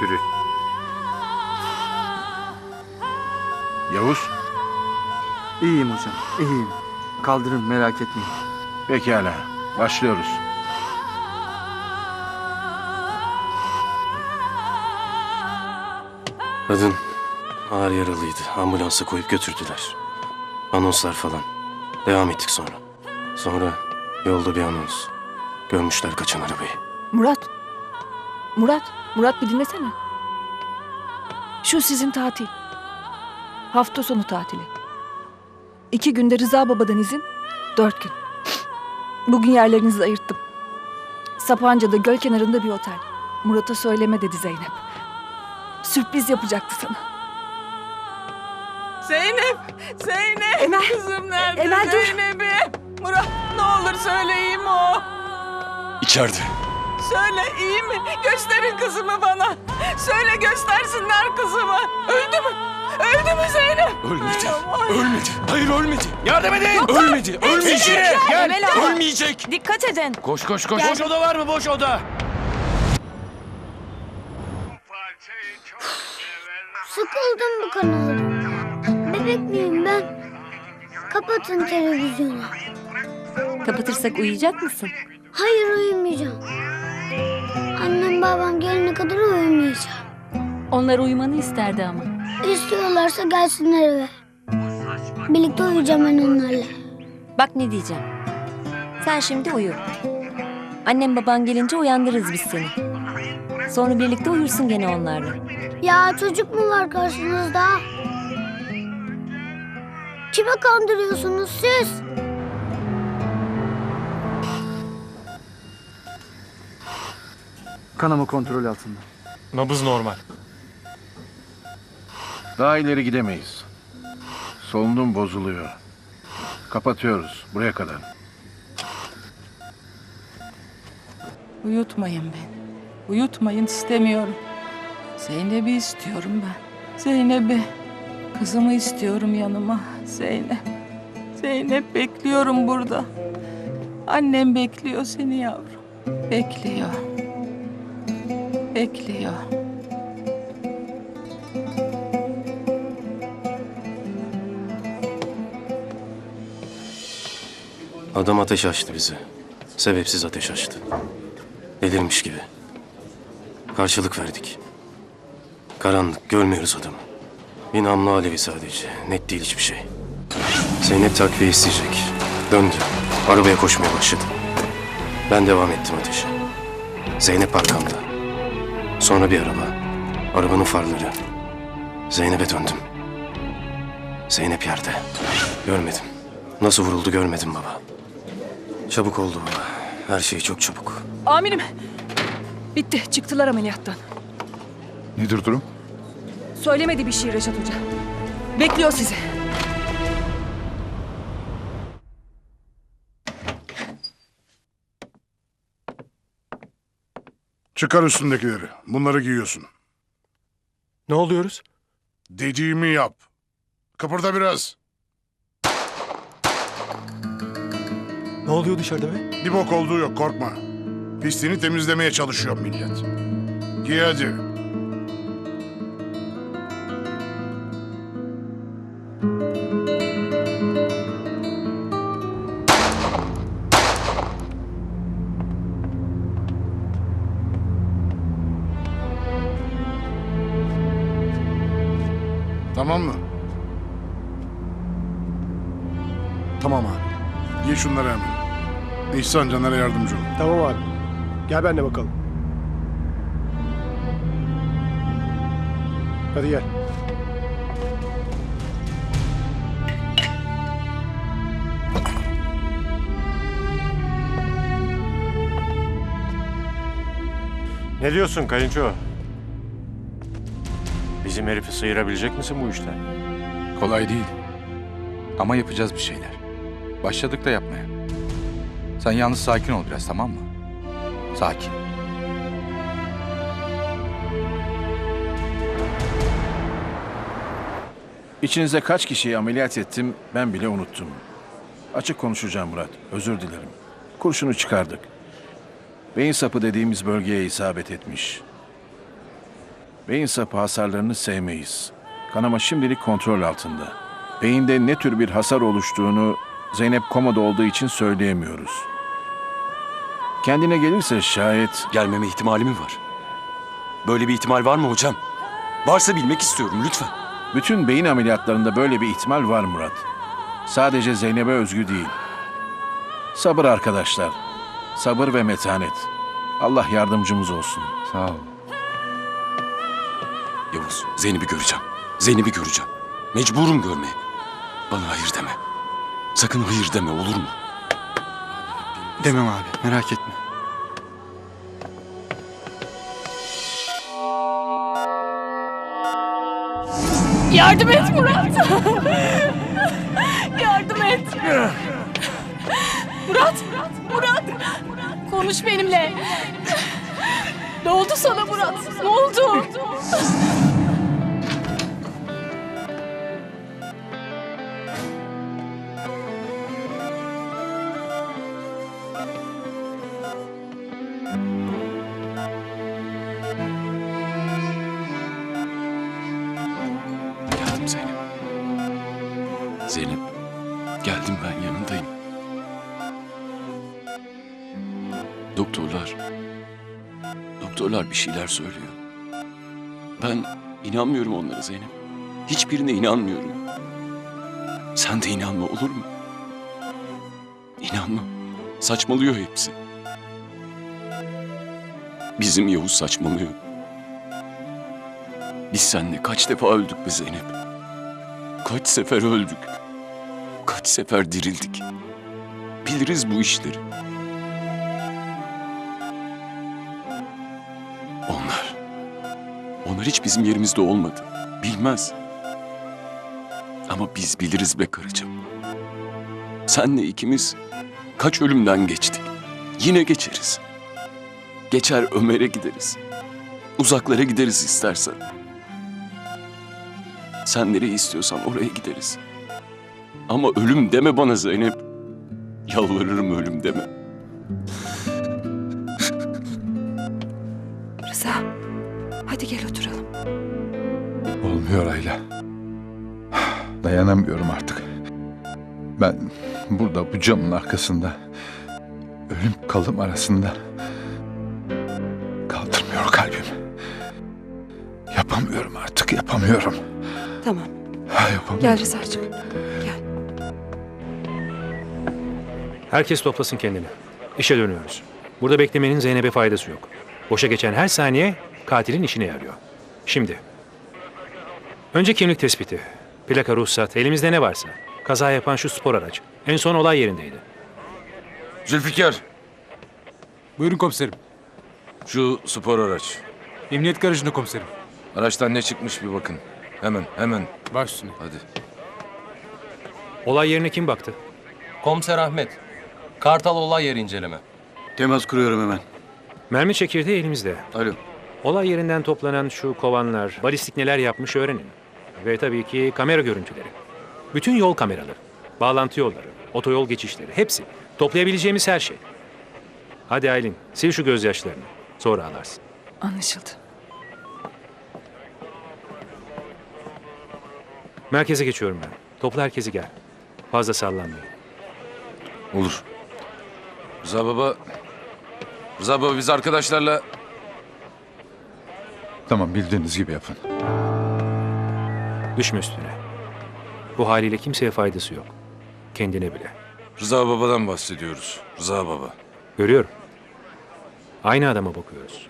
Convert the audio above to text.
Sürü. Yavuz, İyiyim hocam, iyiyim. Kaldırın merak etmeyin. pekala. Başlıyoruz. Kadın ağır yaralıydı. Ambulansa koyup götürdüler. Anonslar falan. Devam ettik sonra. Sonra yolda bir anons. Görmüşler kaçan arabayı. Murat. Murat. Murat bir dinlesene. Şu sizin tatil. Hafta sonu tatili. İki günde Rıza babadan izin. Dört gün. Bugün yerlerinizi ayırttım. Sapanca'da göl kenarında bir otel. Murat'a söyleme dedi Zeynep. Sürpriz yapacaktı sana. Zeynep, Zeynep. Emel. Kızım nerede Emel, dur. Zeynep'im? Murat ne olur söyle iyi mi o? İçeride. Söyle iyi mi? Gösterin kızımı bana. Söyle göstersinler kızımı. Öldü mü? Öldü mü Zeynep? Ölmedi. Ölmedi. Hayır ölmedi. Yardım edin. Ölmedi. Ölmeyecek. Gel. Emel abla. Ölmeyecek. Dikkat edin. Koş koş koş. Boş oda var mı? Boş oda. Sıkıldım bu kanaldan. Bebek miyim ben? Kapatın televizyonu. Kapatırsak uyuyacak mısın? Hayır uyumayacağım. Onlar uyumanı isterdi ama. İstiyorlarsa gelsinler eve. Birlikte uyuyacağım ben onlarla. Bak ne diyeceğim. Sen şimdi uyu. Annem baban gelince uyandırırız biz seni. Sonra birlikte uyursun gene onlarla. Ya çocuk mu var karşınızda? Kime kandırıyorsunuz siz? Kanama kontrol altında. Nabız normal. Daha ileri gidemeyiz. Solunum bozuluyor. Kapatıyoruz. Buraya kadar. Uyutmayın beni. Uyutmayın istemiyorum. Zeynep'i istiyorum ben. Zeynep'i. Kızımı istiyorum yanıma. Zeynep. Zeynep bekliyorum burada. Annem bekliyor seni yavrum. Bekliyor. Bekliyor. Adam ateş açtı bize. Sebepsiz ateş açtı. Delirmiş gibi. Karşılık verdik. Karanlık, görmüyoruz adamı. Bir namlu alevi sadece. Net değil hiçbir şey. Zeynep takviye isteyecek. Döndü. Arabaya koşmaya başladı. Ben devam ettim ateşe. Zeynep arkamda. Sonra bir araba. Arabanın farları. Zeynep'e döndüm. Zeynep yerde. Görmedim. Nasıl vuruldu görmedim baba. Çabuk oldu baba. Her şey çok çabuk. Amirim. Bitti. Çıktılar ameliyattan. Nedir durum? Söylemedi bir şey Reşat Hoca. Bekliyor sizi. Çıkar üstündekileri. Bunları giyiyorsun. Ne oluyoruz? Dediğimi yap. Kıpırda biraz. Ne oluyor dışarıda be? Bir bok olduğu yok korkma. Pisliğini temizlemeye çalışıyor millet. Giy hadi. Tamam mı? Tamam abi. Giy şunları hemen. İhsan Caner'e yardımcı ol. Tamam abi. Gel benimle bakalım. Hadi gel. Ne diyorsun kayınço? Bizim herifi sıyırabilecek misin bu işten? Kolay değil. Ama yapacağız bir şeyler. Başladık da yapmaya. Sen yalnız sakin ol biraz tamam mı? Sakin. İçinize kaç kişiyi ameliyat ettim ben bile unuttum. Açık konuşacağım Murat. Özür dilerim. Kurşunu çıkardık. Beyin sapı dediğimiz bölgeye isabet etmiş. Beyin sapı hasarlarını sevmeyiz. Kanama şimdilik kontrol altında. Beyinde ne tür bir hasar oluştuğunu Zeynep komada olduğu için söyleyemiyoruz. Kendine gelirse şayet Gelmeme ihtimali mi var? Böyle bir ihtimal var mı hocam? Varsa bilmek istiyorum lütfen. bütün beyin ameliyatlarında böyle bir ihtimal var Murat. Sadece Zeynep'e özgü değil. Sabır arkadaşlar. Sabır ve metanet. Allah yardımcımız olsun. Sağ ol. Yavuz, Zeynep'i göreceğim. Zeynep'i göreceğim. Mecburum görmeye. Bana hayır deme. Sakın hayır deme olur mu? Demem abi merak etme. Yardım et Murat. Yardım et. Murat, Murat. Konuş benimle. Ne oldu sana Murat? Ne oldu? Doktorlar, doktorlar bir şeyler söylüyor. Ben inanmıyorum onlara Zeynep. Hiçbirine inanmıyorum. Sen de inanma olur mu? İnanma. Saçmalıyor hepsi. Bizim Yavuz saçmalıyor. Biz seninle kaç defa öldük be Zeynep? Kaç sefer öldük? Kaç sefer dirildik? Biliriz bu işleri. Onlar hiç bizim yerimizde olmadı. Bilmez. Ama biz biliriz be karıcığım. Senle ikimiz kaç ölümden geçtik. Yine geçeriz. Geçer Ömer'e gideriz. Uzaklara gideriz istersen. Sen nereye istiyorsan oraya gideriz. Ama ölüm deme bana Zeynep. Yalvarırım ölüm deme. Hadi gel oturalım. Olmuyor Ayla. Dayanamıyorum artık. Ben burada bu camın arkasında ölüm kalım arasında kaldırmıyor kalbim. Yapamıyorum artık yapamıyorum. Tamam Ha, yapamıyorum. gel Rıza'cığım. Gel. Herkes toplasın kendini. İşe dönüyoruz. Burada beklemenin Zeynep'e faydası yok. Boşa geçen her saniye katilin işine yarıyor. Şimdi. Önce kimlik tespiti. Plaka, ruhsat, elimizde ne varsa. Kaza yapan şu spor araç. En son olay yerindeydi. Zülfikar, Buyurun komiserim. şu spor araç. Emniyet garajında komiserim. Araçtan ne çıkmış bir bakın. Hemen, hemen. Baş üstüne. Hadi. Olay yerine kim baktı? Komiser Ahmet. Kartal olay yeri inceleme. Temas kuruyorum hemen. Mermi çekirdeği elimizde. Alo. Olay yerinden toplanan şu kovanlar, balistik neler yapmış öğrenin. Ve tabii ki kamera görüntüleri. Bütün yol kameraları, bağlantı yolları, otoyol geçişleri, hepsi. Toplayabileceğimiz her şey. Hadi Aylin, sil şu gözyaşlarını. Sonra ağlarsın. Anlaşıldı. Merkeze geçiyorum ben. Topla herkesi gel. Fazla sallanmayın. Olur. Rıza baba... Rıza baba biz arkadaşlarla... Tamam bildiğiniz gibi yapın. Düşme üstüne. Bu haliyle kimseye faydası yok. Kendine bile. Rıza babadan bahsediyoruz. Rıza baba. Görüyorum. Aynı adama bakıyoruz.